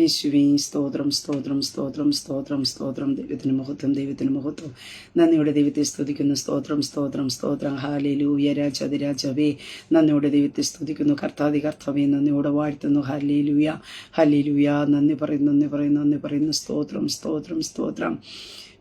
യേശുവേ സ്തോത്രം സ്തോത്രം സ്തോത്രം സ്തോത്രം സ്തോത്രം. ദൈവത്തിന് മഹത്വം ദൈവത്തിന് മഹത്വം. നന്ദിയുടെ ദൈവത്തെ സ്തുതിക്കുന്നു. സ്തോത്രം സ്തോത്രം സ്തോത്രം. ഹാലേലൂയ രാജാതിരാജവേ നന്ദിയുടെ ദൈവത്തെ സ്തുതിക്കുന്നു. കർത്താതി കർത്താവേ. നന്ദിയോടെ വാഴ്ത്തുന്നു. ഹാലേലൂയ ഹാലേലൂയ നന്ദി പറയുന്നു നന്ദി പറയുന്നു നന്ദി പറയുന്നു. സ്തോത്രം സ്തോത്രം സ്തോത്രം.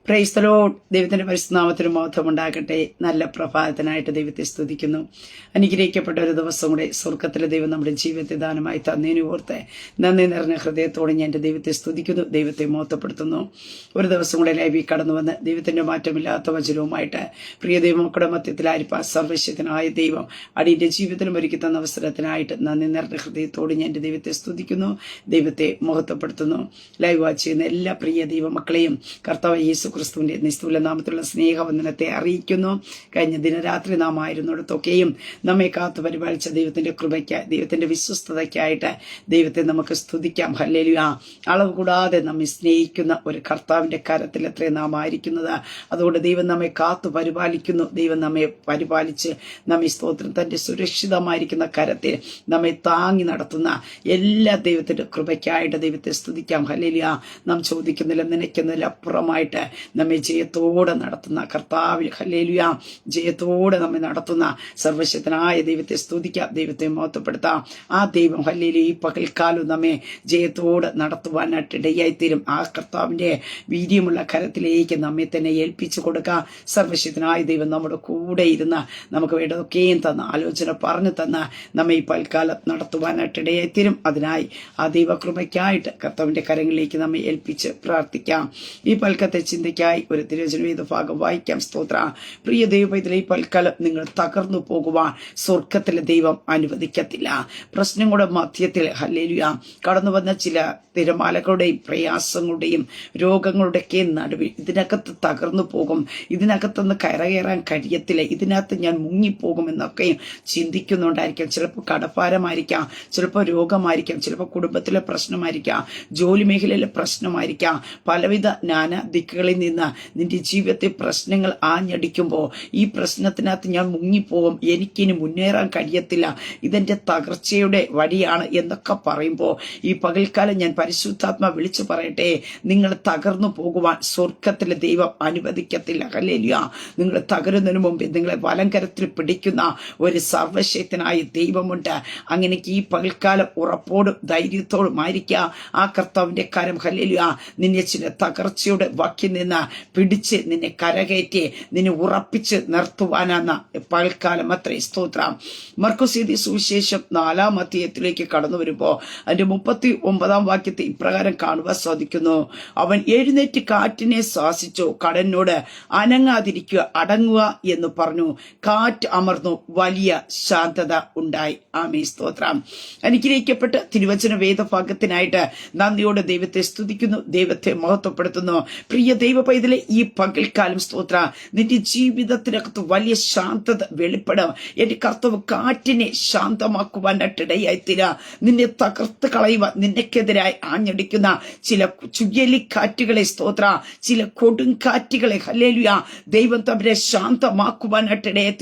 പ്രൈസ്തലോ ദൈവത്തിന്റെ പരിശുദ്ധനാമത്തിന് മഹത്വം ഉണ്ടാകട്ടെ. നല്ല പ്രഭാതത്തിനായിട്ട് ദൈവത്തെ സ്തുതിക്കുന്നു. അനുഗ്രഹിക്കപ്പെട്ട ഒരു ദിവസം കൂടെ സ്വർഗത്തിലെ ദൈവം നമ്മുടെ ജീവിതത്തെ ദാനമായി തന്നേനു ഓർത്ത് നന്ദി നിറഞ്ഞ ഹൃദയത്തോടെ ഞാൻ എന്റെ ദൈവത്തെ സ്തുതിക്കുന്നു ദൈവത്തെ മോത്തപ്പെടുത്തുന്നു ഒരു ദിവസം കൂടെ ലൈവി കടന്നു വന്ന് ദൈവത്തിന്റെ മാറ്റമില്ലാത്ത വചനവുമായിട്ട് പ്രിയ ദൈവമക്കളുടെ മധ്യത്തിലായിരിക്കാൻ സർവശ്യത്തിനായ ദൈവം അടിയുടെ ജീവിതത്തിലും ഒരുക്കി തന്ന അവസരത്തിനായിട്ട് നന്ദി നിറഞ്ഞ ഹൃദയത്തോട് ഞാൻ എന്റെ ദൈവത്തെ സ്തുതിക്കുന്നു ദൈവത്തെ മഹത്വപ്പെടുത്തുന്നു. ലൈവ് വാച്ച് ചെയ്യുന്ന എല്ലാ പ്രിയ ദൈവമക്കളെയും കർത്താവ് യേശു ക്രിസ്തുവിന്റെ നിസ്തുല നാമത്തിലുള്ള സ്നേഹവന്ദനത്തെ അറിയിക്കുന്നു. കഴിഞ്ഞ ദിനരാത്രി നാം ആയിരുന്നിടത്തൊക്കെയും നമ്മെ കാത്തു പരിപാലിച്ച ദൈവത്തിന്റെ കൃപയ്ക്ക് ദൈവത്തിന്റെ വിശ്വസ്തതയ്ക്കായിട്ട് ദൈവത്തെ നമുക്ക് സ്തുതിക്കാം. ഹല്ലേലു ആ അളവ് കൂടാതെ നമ്മെ സ്നേഹിക്കുന്ന ഒരു കർത്താവിന്റെ കരത്തിൽ എത്ര നാം ആയിരിക്കുന്നത്. അതുകൊണ്ട് ദൈവം നമ്മെ കാത്തു പരിപാലിക്കുന്നു. ദൈവം നമ്മെ പരിപാലിച്ച് നമ്മെ സ്തോത്രം. തന്റെ സുരക്ഷിതമായിരിക്കുന്ന കരത്തിൽ നമ്മെ താങ്ങി നടത്തുന്ന എല്ലാ ദൈവത്തിന്റെ കൃപയ്ക്കായിട്ട് ദൈവത്തെ സ്തുതിക്കാം. ഹല്ലേലൂയ. നാം ചോദിക്കുന്നില്ല നനയ്ക്കുന്നില്ല അപ്പുറമായിട്ട് നമ്മെ ജയത്തോടെ നടത്തുന്ന കർത്താവ് ഹലേലുയ ജയത്തോടെ നമ്മെ നടത്തുന്ന സർവശക്തനായ ദൈവത്തെ സ്തുതിക്കാം ദൈവത്തെ മഹത്വപ്പെടുത്താം. ആ ദൈവം ഹല്ലേലു ഈ പകൽക്കാലം നമ്മെ ജയത്തോടെ നടത്തുവാനായിട്ട് ഇടയായിത്തീരും. ആ കർത്താവിന്റെ വീര്യമുള്ള കരത്തിലേക്ക് നമ്മെ തന്നെ ഏൽപ്പിച്ചു കൊടുക്കുക സർവശക്തനായ ദൈവം നമ്മുടെ കൂടെ ഇരുന്ന് നമുക്ക് വേണ്ടതൊക്കെയും തന്ന ആലോചന പറഞ്ഞു തന്ന നമ്മെ ഈ പൽക്കാലം നടത്തുവാനായിട്ട് ഇടയായിത്തീരും. അതിനായി ആ ദൈവകൃപയ്ക്കായിട്ട് കർത്താവിന്റെ കരങ്ങളിലേക്ക് നമ്മെ ഏൽപ്പിച്ച് പ്രാർത്ഥിക്കാം. ഈ പൽക്കത്തെ ചിന്തയ്ക്കായി ഒരു തിരുവചനവേദ ഭാഗം വായിക്കാം സ്തോത്ര. പ്രിയ ദൈവത്തിലെ പൽക്കാലം നിങ്ങൾ തകർന്നു പോകുവാൻ സ്വർഗത്തിലെ ദൈവം അനുവദിക്കത്തില്ല. പ്രശ്നങ്ങളുടെ മധ്യത്തിൽ ഹല്ലേലുയ കടന്നു വന്ന ചില തിരമാലകളുടെയും പ്രയാസങ്ങളുടെയും രോഗങ്ങളുടെയൊക്കെ നടുവിൽ ഇതിനകത്ത് തകർന്നു പോകും. ഇതിനകത്തുനിന്ന് കയറകയറാൻ കഴിയത്തില്ല. ഇതിനകത്ത് ഞാൻ മുങ്ങിപ്പോകും എന്നൊക്കെയും ചിന്തിക്കുന്നുണ്ടായിരിക്കാം. ചിലപ്പോൾ കടഭാരമായിരിക്കാം ചിലപ്പോൾ രോഗമായിരിക്കാം ചിലപ്പോൾ കുടുംബത്തിലെ പ്രശ്നമായിരിക്കാം ജോലി മേഖലയിലെ പ്രശ്നമായിരിക്കാം പലവിധ നാനാ ദിക്കുകളിൽ നിന്ന് നിന്റെ ജീവിതത്തെ പ്രശ്നങ്ങൾ ആഞ്ഞടിക്കുമ്പോൾ ഈ പ്രശ്നത്തിനകത്ത് ഞാൻ മുങ്ങിപ്പോകും എനിക്കിനി മുന്നേറാൻ കഴിയത്തില്ല. ഇതെന്റെ തകർച്ചയുടെ വഴിയാണ് എന്നൊക്കെ പറയുമ്പോൾ ഈ പകൽക്കാലം ഞാൻ പരിശുദ്ധാത്മ വിളിച്ചു പറയട്ടെ നിങ്ങൾ തകർന്നു പോകുവാൻ സ്വർഗത്തിലെ ദൈവം അനുവദിക്കത്തില്ല. കല്ലേലിയ നിങ്ങൾ തകരുന്നതിന് മുമ്പ് നിങ്ങളെ വലങ്കരത്തിൽ പിടിക്കുന്ന ഒരു സർവശക്തനായ ദൈവമുണ്ട്. അങ്ങനെ ഈ പകൽക്കാലം ഉറപ്പോടും ധൈര്യത്തോടും ആയിരിക്കുക ആ കർത്താവിന്റെ കാര്യം ഹല്ലേലിയ. നിന്നെ ചില തകർച്ചയുടെ വാക്കിൽ നിന്ന് പിടിച്ച് നിന്നെ കരകയറ്റി നിന്നെ ഉറപ്പിച്ച് നിർത്തുവാനാന്ന പൽക്കാലം. അത്രേ സ്തോത്രം. മർക്കുസീതി സുവിശേഷം നാലാം അധ്യയത്തിലേക്ക് കടന്നു വരുമ്പോൾ അതിന്റെ മുപ്പത്തി ഒമ്പതാം വാക്യത്തെ ഇപ്രകാരം കാണുവാൻ സാധിക്കുന്നു. അവൻ എഴുന്നേറ്റ് കാറ്റിനെ ശ്വാസിച്ചു കടലിനോട് അനങ്ങാതിരിക്കുക അടങ്ങുക എന്ന് പറഞ്ഞു. കാറ്റ് അമർന്നു വലിയ ശാന്തത ഉണ്ടായി. ആമേ സ്തോത്രം. അനുഗ്രഹിക്കപ്പെട്ട് തിരുവചന വേദഭാഗത്തിനായിട്ട് നന്ദിയോടെ ദൈവത്തെ സ്തുതിക്കുന്നു ദൈവത്തെ മഹത്വപ്പെടുത്തുന്നു. പ്രിയ ദൈവ പൈതലെ ഈ പകൽക്കാലം സ്തോത്ര. നിന്റെ ജീവിതത്തിനകത്ത് വലിയ ശാന്തത വെളിപ്പെടും. എന്റെ കർത്തവ് കാറ്റിനെ ശാന്തമാക്കുവാനായിട്ടിടയായി തീരാ നിന്നെ തകർത്ത് കളയുക നിനക്കെതിരായി ആഞ്ഞടിക്കുന്ന ചില ചുഴലിക്കാറ്റുകളെ സ്തോത്ര. ചില കൊടുങ്കാറ്റുകളെ ഹലേലുയ ദൈവം തമ്മിലെ ശാന്തമാക്കുവാനായിട്ടിടയായി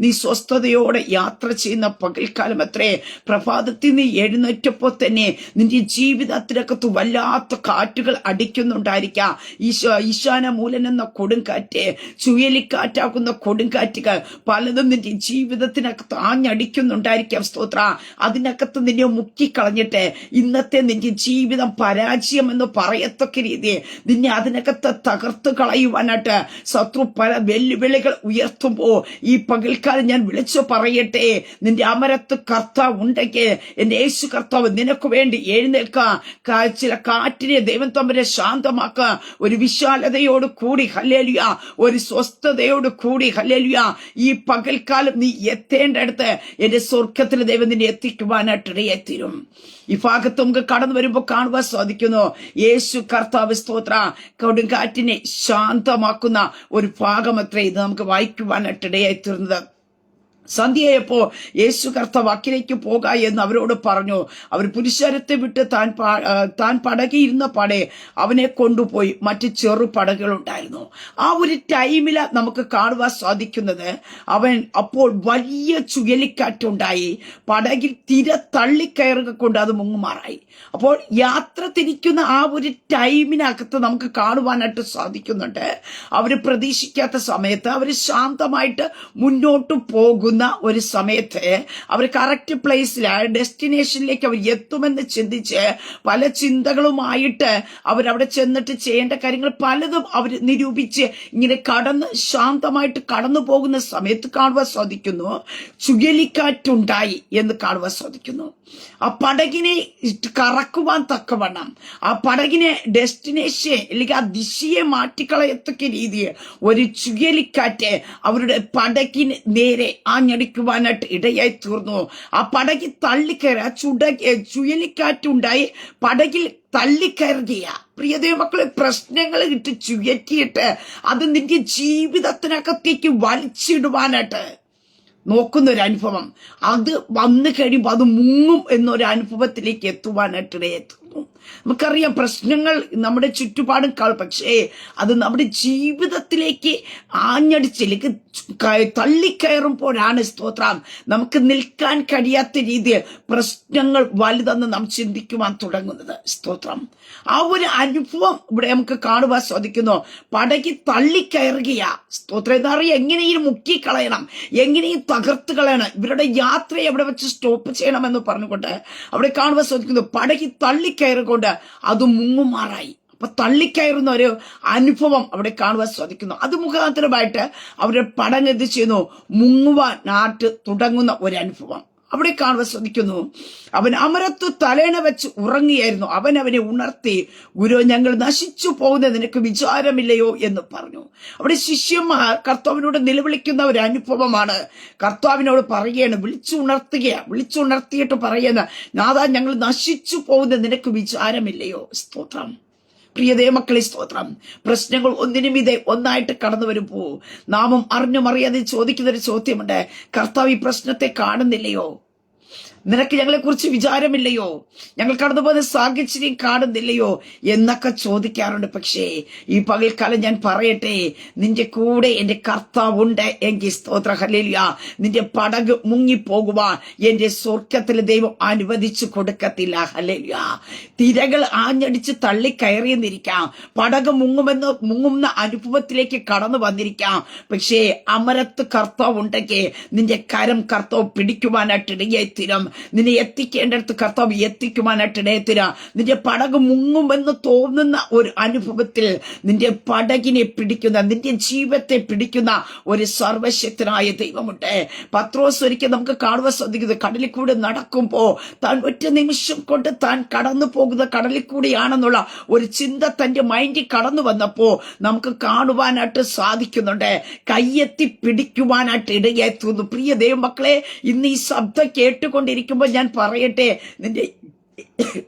നീ സ്വസ്ഥതയോടെ യാത്ര ചെയ്യുന്ന പകൽക്കാലം അത്രേ. പ്രഭാതത്തിൽ നീ എഴുന്നേറ്റപ്പോ തന്നെ നിന്റെ ജീവിതത്തിനകത്ത് വല്ലാത്ത കാറ്റുകൾ അടിക്കുന്നുണ്ടായിരിക്കാം. ഈശോ ഈശാന മൂലൻ എന്ന കൊടുങ്കാറ്റ് ചുഴലിക്കാറ്റാക്കുന്ന കൊടുങ്കാറ്റുകൾ പലതും നിന്റെ ജീവിതത്തിനകത്ത് ആഞ്ഞടിക്കുന്നുണ്ടായിരിക്കാം. സ്തോത്ര. അതിനകത്ത് നിന്നെ മുക്കിക്കളഞ്ഞിട്ട് ഇന്നത്തെ നിന്റെ ജീവിതം പരാജയം എന്ന് പറയത്തക്ക രീതി നിന്നെ അതിനകത്ത് തകർത്ത് കളയുവാനായിട്ട് ശത്രു പല വെല്ലുവിളികൾ ഉയർത്തുമ്പോൾ ഈ പകൽക്കാലം ഞാൻ വിളിച്ചു പറയട്ടെ. നിന്റെ അമരത്ത് കർത്താവ് ഉണ്ടെങ്കിൽ എന്റെ യേശു കർത്താവ് നിനക്ക് വേണ്ടി എഴുന്നേൽക്കുക ചില കാറ്റിനെ ദൈവം തമ്മിലെ ശാന്തമാക്കുക ഒരു വിശാലതയോട് കൂടി ഹല്ലേലുയ ഒരു സ്വസ്ഥതയോട് കൂടി ഹല്ലേലുയ. ഈ പകൽക്കാലം നീ എത്തേണ്ടടുത്ത് എന്റെ സ്വർഗത്തിൽ ദൈവം നിന്നെ എത്തിക്കുവാനായിട്ട് എത്തിരും ഈ ഭാഗത്ത് നമുക്ക് കടന്നു വരുമ്പോൾ കാണുവാൻ സാധിക്കുന്നു. യേശു കർത്താവ് സ്തോത്ര. കൊടുങ്കാറ്റിനെ ശാന്തമാക്കുന്ന ഒരു ഭാഗം ഭാഗമത്രേ ഇത് നമുക്ക് വായിക്കുവാനായിട്ട് ഇടയായി തീർന്നത് സന്ധ്യയപ്പോ യേശു കർത്ത അക്കിലേക്ക് പോക എന്ന് അവരോട് പറഞ്ഞു. അവർ പുരുഷാരത്തെ വിട്ട് താൻ താൻ പടകിയിരുന്ന പടയെ അവനെ കൊണ്ടുപോയി മറ്റ് ചെറു പടകുകളുണ്ടായിരുന്നു ആ ഒരു ടൈമിൽ നമുക്ക് കാണുവാൻ സാധിക്കുന്നത്. അവൻ അപ്പോൾ വലിയ ചുഴലിക്കാറ്റുണ്ടായി. പടകിൽ തിര തള്ളിക്കയറുക കൊണ്ട് അത് മുങ്ങുമാറായി. അപ്പോൾ യാത്ര തിരിക്കുന്ന ആ ഒരു ടൈമിനകത്ത് നമുക്ക് കാണുവാനായിട്ട് സാധിക്കുന്നുണ്ട്. അവർ പ്രതീക്ഷിക്കാത്ത സമയത്ത് അവർ ശാന്തമായിട്ട് മുന്നോട്ട് പോകുന്ന. ഒരു സമയത്ത് അവർ കറക്റ്റ് പ്ലേസിൽ ഡെസ്റ്റിനേഷനിലേക്ക് അവർ എത്തുമെന്ന് ചിന്തിച്ച് പല ചിന്തകളുമായിട്ട് അവരവിടെ ചെന്നിട്ട് ചെയ്യേണ്ട കാര്യങ്ങൾ പലതും അവർ നിരൂപിച്ച് ഇങ്ങനെ കടന്ന് ശാന്തമായിട്ട് കടന്നു പോകുന്ന സമയത്ത് കാണുവാൻ സാധിക്കുന്നു. ചുഴലിക്കാറ്റുണ്ടായി എന്ന് കാണുവാൻ സാധിക്കുന്നു. ആ പടകിനെ കറക്കുവാൻ തക്കവണ്ണം ആ പടകിനെ ഡെസ്റ്റിനേഷൻ അല്ലെങ്കിൽ ആ ദിശയെ മാറ്റിക്കളയത്തക്ക രീതിയിൽ ഒരു ചുഴലിക്കാറ്റ് അവരുടെ പടകിന് നേരെ ആഞ്ഞടിക്കുവാനായിട്ട് ഇടയായി തീർന്നു ആ പടകിൽ തള്ളിക്കയറി ആ ചുട ചുഴലിക്കാറ്റുണ്ടായി. പടകിൽ തള്ളിക്കയറുകയ പ്രിയതേ മക്കളെ പ്രശ്നങ്ങൾ ഇട്ട് ചുയറ്റിയിട്ട് അത് നിന്റെ ജീവിതത്തിനകത്തേക്ക് വലിച്ചിടുവാനായിട്ട് നോക്കുന്ന ഒരു അനുഭവം അത് വന്നു കഴിയുമ്പോൾ അത് മുങ്ങും എന്നൊരു അനുഭവത്തിലേക്ക് എത്തുവാനായിട്ട് ഇടയെത്തുന്നു നമുക്കറിയാം പ്രശ്നങ്ങൾ നമ്മുടെ ചുറ്റുപാടും കാണും പക്ഷേ അത് നമ്മുടെ ജീവിതത്തിലേക്ക് ആഞ്ഞടിച്ചിലേക്ക് തള്ളിക്കയറുമ്പോഴാണ് സ്തോത്രം. നമുക്ക് നിൽക്കാൻ കഴിയാത്ത രീതിയിൽ പ്രശ്നങ്ങൾ വലുതെന്ന് നാം ചിന്തിക്കുവാൻ തുടങ്ങുന്നത്. സ്തോത്രം. ആ ഒരു അനുഭവം ഇവിടെ നമുക്ക് കാണുവാൻ സാധിക്കുന്നു. പടകി തള്ളിക്കയറുകയാ. സ്തോത്രം. എന്നറിയാം എങ്ങനെയും മുക്കിക്കളയണം. എങ്ങനെയും തകർത്ത് കളയണം. ഇവരുടെ യാത്രയെ എവിടെ വെച്ച് സ്റ്റോപ്പ് ചെയ്യണം ചെയ്യണമെന്ന് പറഞ്ഞുകൊണ്ട് അവിടെ കാണുവാൻ സാധിക്കുന്നു. പടകി തള്ളിക്കയറുകൊണ്ട് അത് മുങ്ങുമാറായി. അപ്പൊ തള്ളിക്കയറുന്ന ഒരു അനുഭവം അവിടെ കാണുവാൻ സാധിക്കുന്നു. അത് മുഖാന്തരമായിട്ട് അവരുടെ പടം എന്ത് ചെയ്യുന്നു? മുങ്ങുവാൻ നാട്ട് തുടങ്ങുന്ന ഒരു അനുഭവം. അവിടെ കാണുവാൻ ശ്രദ്ധിക്കുന്നു. അവൻ അമരത്വ തലേണ വെച്ച് ഉറങ്ങിയായിരുന്നു. അവൻ അവനെ ഉണർത്തി ഗുരു ഞങ്ങൾ നശിച്ചു പോകുന്നത് നിനക്ക് വിചാരമില്ലയോ? എന്ന് പറഞ്ഞു. അവിടെ ശിഷ്യന്മാർ കർത്താവിനോട് നിലവിളിക്കുന്ന ഒരു അനുഭവമാണ്. കർത്താവിനോട് പറയുകയാണ് വിളിച്ചുണർത്തുകയാണ് വിളിച്ചുണർത്തിയിട്ട് പറയുന്ന നാദാ ഞങ്ങൾ നശിച്ചു പോകുന്നത് നിനക്ക് വിചാരമില്ലയോ? സ്തോത്രം. പ്രിയതേ മക്കളെ സ്തോത്രം. പ്രശ്നങ്ങൾ ഒന്നിനും ഇതേ ഒന്നായിട്ട് കടന്നു വരുമ്പോ നാമും ചോദിക്കുന്ന ഒരു ചോദ്യമുണ്ട്. കർത്താവ് ഈ പ്രശ്നത്തെ കാണുന്നില്ലയോ? നിനക്ക് ഞങ്ങളെ കുറിച്ച് വിചാരമില്ലയോ? ഞങ്ങൾ കടന്നുപോകുന്ന സാഹചര്യം കാണുന്നില്ലയോ? എന്നൊക്കെ ചോദിക്കാറുണ്ട്. പക്ഷേ ഈ പകൽക്കാലം ഞാൻ പറയട്ടെ നിന്റെ കൂടെ എന്റെ കർത്താവുണ്ട് എങ്കിൽ സ്തോത്ര. ഹലില്ല നിന്റെ പടക് മുങ്ങിപ്പോകുവാൻ എന്റെ സ്വർഗത്തിലെ ദൈവം അനുവദിച്ചു കൊടുക്കത്തില്ല. ഹലില്ല തിരകൾ ആഞ്ഞടിച്ച് തള്ളി കയറിയെന്നിരിക്കാം പടക് മുങ്ങുമെന്ന് മുങ്ങുന്ന അനുഭവത്തിലേക്ക് കടന്നു വന്നിരിക്കാം. പക്ഷേ അമരത്ത് കർത്താവ് ഉണ്ടെങ്കിൽ നിന്റെ കരം കർത്താവ് പിടിക്കുവാനായിട്ട് ഇടങ്ങിയ തീരും നിന്നെ എത്തിക്കേണ്ടടുത്ത് കർത്താവ് എത്തിക്കുവാനായിട്ട് ഇടയായി നിന്റെ പടക് മുങ്ങുമെന്ന് തോന്നുന്ന ഒരു അനുഭവത്തിൽ നിന്റെ പടകിനെ പിടിക്കുന്ന നിന്റെ ജീവത്തെ പിടിക്കുന്ന ഒരു സർവശക്തനായ ദൈവമുണ്ട്. പത്രോസ് ഒരിക്കൽ നമുക്ക് കാണുവാൻ സാധിക്കുന്നത് കടലിൽ കൂടെ നടക്കുമ്പോ താൻ ഒറ്റ നിമിഷം കൊണ്ട് താൻ കടന്നു പോകുന്ന കടലിൽ കൂടിയാണെന്നുള്ള ഒരു ചിന്ത തന്റെ മൈൻഡിൽ കടന്നു വന്നപ്പോ നമുക്ക് കാണുവാനായിട്ട് സാധിക്കുന്നുണ്ട്. കയ്യെത്തി പിടിക്കുവാനായിട്ട് ഇടയായി തോന്നുന്നു. പ്രിയ ദൈവമക്കളെ ഇന്ന് ഈ ശബ്ദം കേട്ടുകൊണ്ടിരിക്കുമ്പോൾ ഞാൻ പറയട്ടെ? നിന്റെ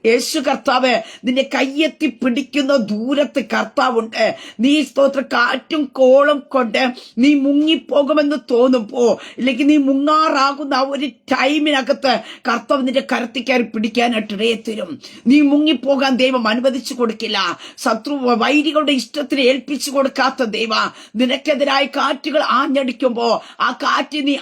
യേശു കർത്താവ് നിന്നെ കയ്യെത്തി പിടിക്കുന്ന ദൂരത്ത് കർത്താവുണ്ട്. നീ സ്തോത്ര കാറ്റും കോളും കൊണ്ട് നീ മുങ്ങിപ്പോകുമെന്ന് തോന്നുമ്പോ ഇല്ലെങ്കിൽ നീ മുങ്ങാറാകുന്ന ആ ഒരു ടൈമിനകത്ത് കർത്താവ് നിന്റെ കരത്തി കയറി പിടിക്കാനായിട്ട് ഇടയെ തരും. നീ മുങ്ങിപ്പോകാൻ ദൈവം അനുവദിച്ചു കൊടുക്കില്ല. ശത്രു വൈരികളുടെ ഇഷ്ടത്തിന് ഏൽപ്പിച്ചു കൊടുക്കാത്ത ദൈവ നിനക്കെതിരായി കാറ്റുകൾ ആഞ്ഞടിക്കുമ്പോ ആ കാറ്റ് നീ